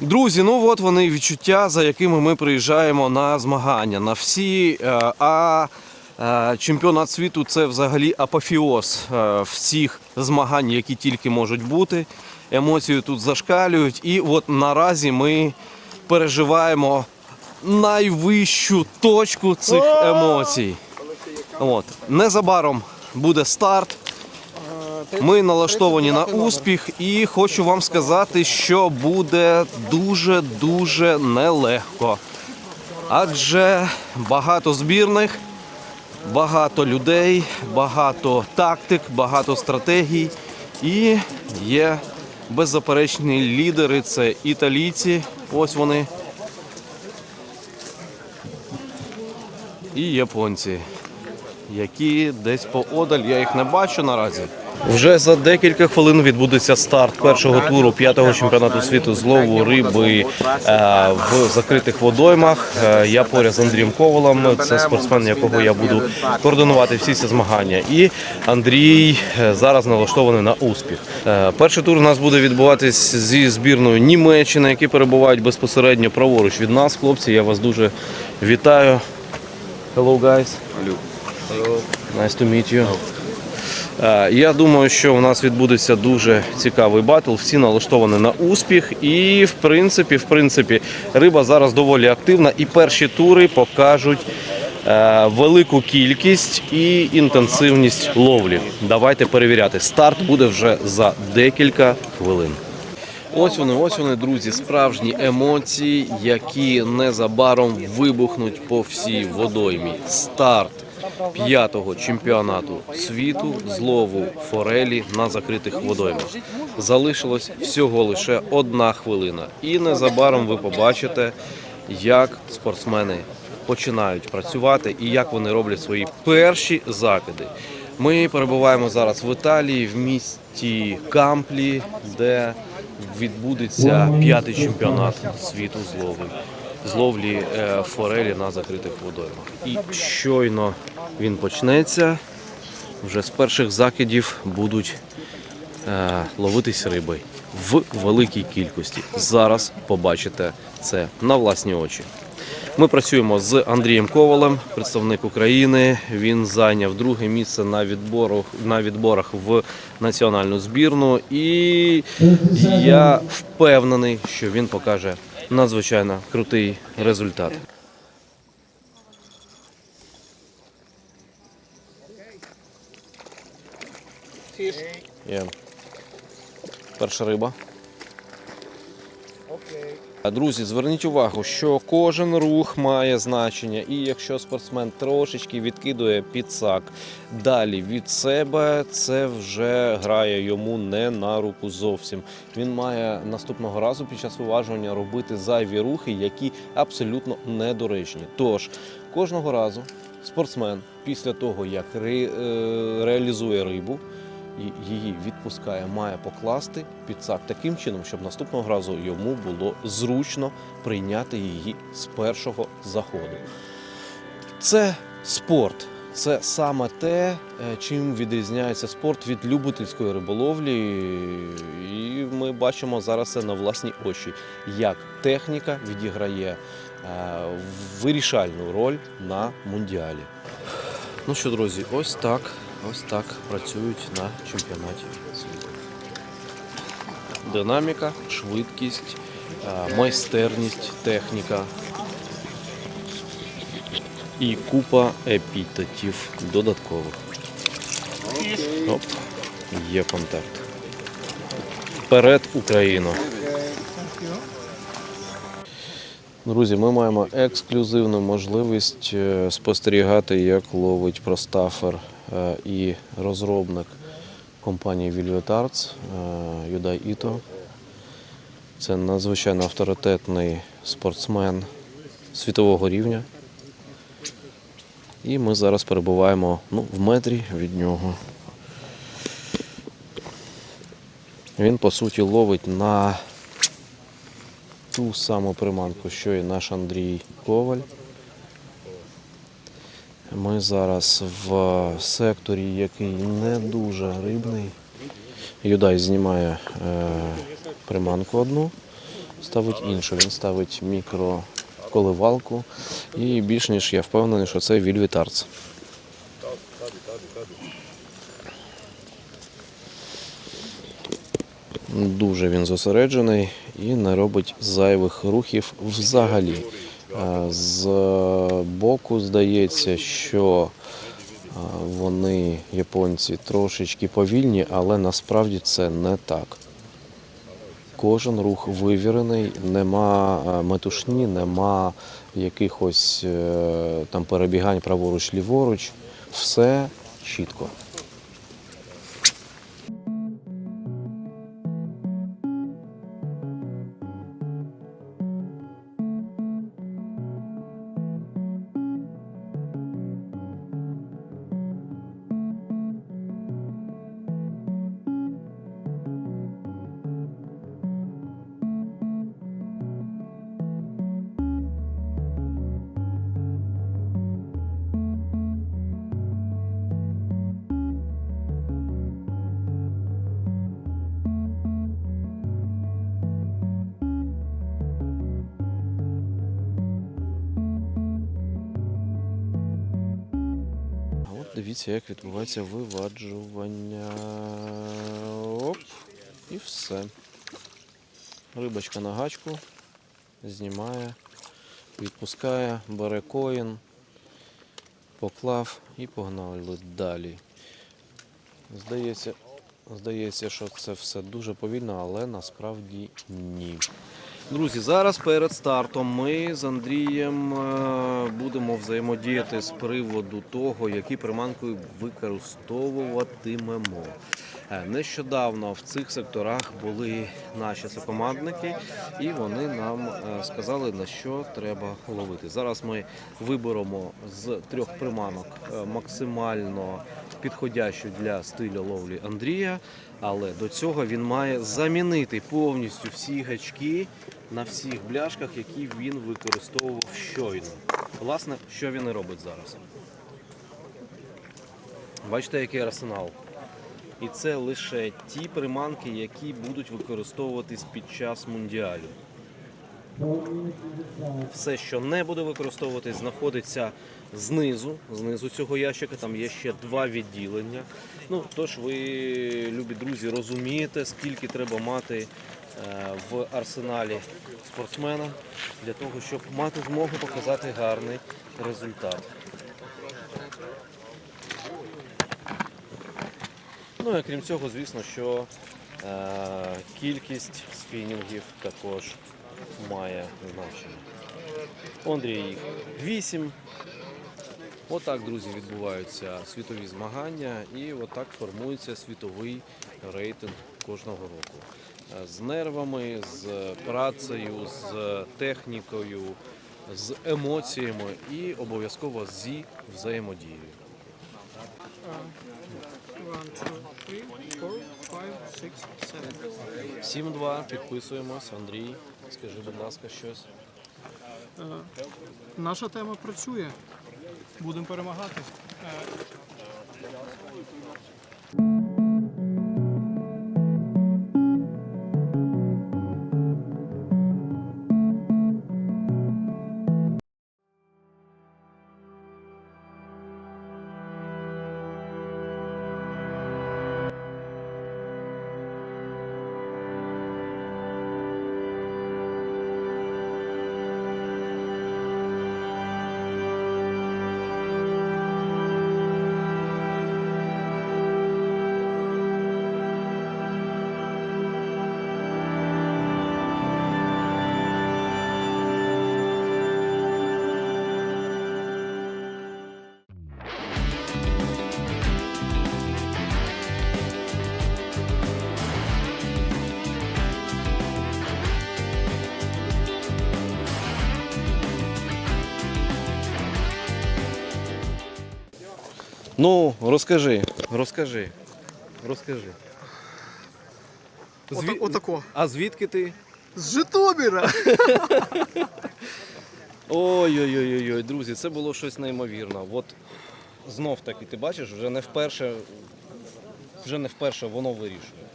Друзі, ну от вони відчуття, за якими ми приїжджаємо на змагання. На всі. е, А е, чемпіонат світу це взагалі апофіоз е, всіх змагань, які тільки можуть бути. Емоції тут зашкалюють. І от наразі ми переживаємо найвищу точку цих емоцій. От. Незабаром буде старт. Ми налаштовані на успіх, і хочу вам сказати, що буде дуже-дуже нелегко. Адже багато збірних, багато людей, багато тактик, багато стратегій. І є беззаперечні лідери це італійці. Ось вони. І японці, які десь поодаль, я їх не бачу наразі. Вже за декілька хвилин відбудеться старт першого туру п'ятого чемпіонату світу з лову риби е, в закритих водоймах. Е, Я поряд з Андрієм Ковалом. Це спортсмен, якого я буду координувати всі ці змагання. І Андрій е, зараз налаштований на успіх. Перший тур у нас буде відбуватись зі збірною Німеччини, які перебувають безпосередньо праворуч від нас. Хлопці, я вас дуже вітаю. Hello, guys. Nice to meet you. Е, Я думаю, що у нас відбудеться дуже цікавий батл. Всі налаштовані на успіх. І в принципі, в принципі, риба зараз доволі активна. І перші тури покажуть е, велику кількість і інтенсивність ловлі. Давайте перевіряти. Старт буде вже за декілька хвилин. Ось вони, ось вони, друзі, справжні емоції, які незабаром вибухнуть по всій водоймі. Старт п'ятого чемпіонату світу з лову форелі на закритих водоймах. Залишилось всього лише одна хвилина. І незабаром ви побачите, як спортсмени починають працювати і як вони роблять свої перші закиди. Ми перебуваємо зараз в Італії, в місті Камплі, де відбудеться п'ятий чемпіонат світу з. З ловлі е, форелі на закритих водоймах. І щойно він почнеться, вже з перших закидів будуть е, ловитись риби в великій кількості. Зараз побачите це на власні очі. Ми працюємо з Андрієм Ковалем, представник України. Він зайняв друге місце на відборах, на відборах в національну збірну. І я впевнений, що він покаже надзвичайно крутий результат. Є. Перша риба. А, Друзі, зверніть увагу, що кожен рух має значення, і якщо спортсмен трошечки відкидує підсак далі від себе, це вже грає йому не на руку зовсім. Він має наступного разу під час виважування робити зайві рухи, які абсолютно недоречні. Тож кожного разу спортсмен після того, як ре- реалізує рибу, її відпускає, має покласти підсак таким чином, щоб наступного разу йому було зручно прийняти її з першого заходу. Це спорт. Це саме те, е, чим відрізняється спорт від любительської риболовлі. І ми бачимо зараз це на власні очі, як техніка відіграє е, вирішальну роль на мундіалі. Ну що, друзі, ось так, ось так працюють на чемпіонаті світу. Динаміка, швидкість, е, майстерність, техніка і купа епітетів додаткових. Оп, є контакт. Вперед, Україно! Друзі, ми маємо ексклюзивну можливість е, спостерігати, як ловить простафер і розробник компанії Velvet Arts е, Юдай Іто. Це надзвичайно авторитетний спортсмен світового рівня. І ми зараз перебуваємо ну, в метрі від нього. Він, по суті, ловить на ту саму приманку, що і наш Андрій Коваль. Ми зараз в секторі, який не дуже рибний. Юдай знімає е, приманку одну ставить іншу. Він ставить мікроколивалку і більш ніж я впевнений, що це Вільвіт Arts. Дуже він зосереджений і не робить зайвих рухів взагалі. Е, З боку здається, що е, вони, японці, трошечки повільні, але насправді це не так. Кожен рух вивірений, нема е, метушні, нема якихось е, там перебігань праворуч ліворуч. Все чітко. Дивіться, як відбувається виваджування. Оп, і все. Рибочка на гачку, знімає, відпускає, бере коїн, поклав і погнали далі. Здається, здається, що це все дуже повільно, але насправді ні. Друзі, зараз перед стартом ми з Андрієм е, будемо взаємодіяти з приводу того, які приманки використовуватимемо. Е, Нещодавно в цих секторах були наші сокомандники, і вони нам е, сказали, на що треба ловити. Зараз ми виберемо з трьох приманок максимально підходящу для стилю ловлі Андрія. Але до цього він має замінити повністю всі гачки на всіх бляшках, які він використовував щойно. Власне, що він і робить зараз. Бачите, який арсенал. І це лише ті приманки, які будуть використовуватись під час мундіалю. Все, що не буде використовуватись, знаходиться знизу, знизу цього ящика. Там є ще два відділення. Ну, тож ви, любі друзі, розумієте, скільки треба мати е, в арсеналі спортсмена для того, щоб мати змогу показати гарний результат. Ну і крім цього, звісно, що е, кількість спінінгів також має значення. У Андрія їх 8. Отак, друзі, відбуваються світові змагання, і отак формується світовий рейтинг кожного року. З нервами, з працею, з технікою, з емоціями і обов'язково зі взаємодією. 7-2, підписуємось. Андрій, скажи, будь ласка, щось. Е, Наша тема працює. Будемо перемагати. Ну, розкажи, розкажи, розкажи. Ота- Отако. А звідки ти? З Житомира! Ой-ой-ой, друзі, це було щось неймовірне. От знов таки, ти бачиш, вже не вперше, вже не вперше воно вирішує.